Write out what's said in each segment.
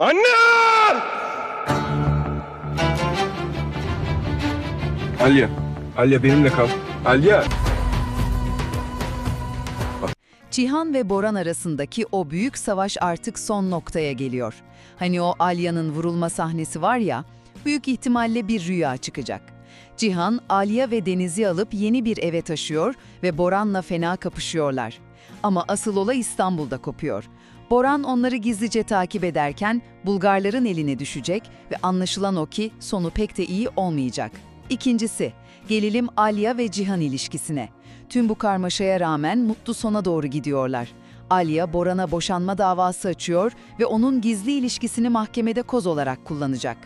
Anne! Alya. Alya benimle kal. Alya. Cihan ve Boran arasındaki o büyük savaş artık son noktaya geliyor. Hani o Alya'nın vurulma sahnesi var ya, büyük ihtimalle bir rüya çıkacak. Cihan, Alya ve Deniz'i alıp yeni bir eve taşıyor ve Boran'la fena kapışıyorlar. Ama asıl olay İstanbul'da kopuyor. Boran onları gizlice takip ederken Bulgarların eline düşecek ve anlaşılan o ki sonu pek de iyi olmayacak. İkincisi, gelelim Alya ve Cihan ilişkisine. Tüm bu karmaşaya rağmen mutlu sona doğru gidiyorlar. Alya, Boran'a boşanma davası açıyor ve onun gizli ilişkisini mahkemede koz olarak kullanacak.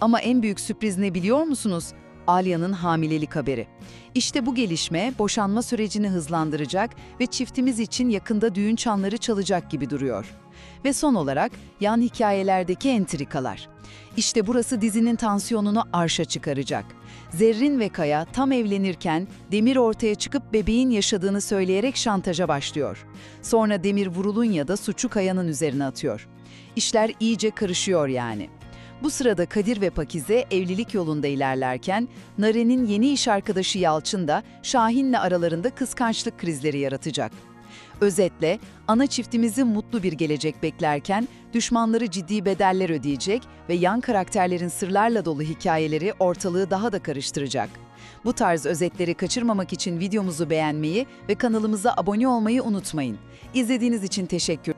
Ama en büyük sürpriz ne biliyor musunuz? Alya'nın hamilelik haberi. İşte bu gelişme boşanma sürecini hızlandıracak ve çiftimiz için yakında düğün çanları çalacak gibi duruyor. Ve son olarak yan hikayelerdeki entrikalar. İşte burası dizinin tansiyonunu arşa çıkaracak. Zerrin ve Kaya tam evlenirken Demir ortaya çıkıp bebeğin yaşadığını söyleyerek şantaja başlıyor. Sonra Demir vurulun da suçu Kaya'nın üzerine atıyor. İşler iyice karışıyor yani. Bu sırada Kadir ve Pakize evlilik yolunda ilerlerken Naren'in yeni iş arkadaşı Yalçın da Şahin'le aralarında kıskançlık krizleri yaratacak. Özetle ana çiftimizin mutlu bir gelecek beklerken düşmanları ciddi bedeller ödeyecek ve yan karakterlerin sırlarla dolu hikayeleri ortalığı daha da karıştıracak. Bu tarz özetleri kaçırmamak için videomuzu beğenmeyi ve kanalımıza abone olmayı unutmayın. İzlediğiniz için teşekkür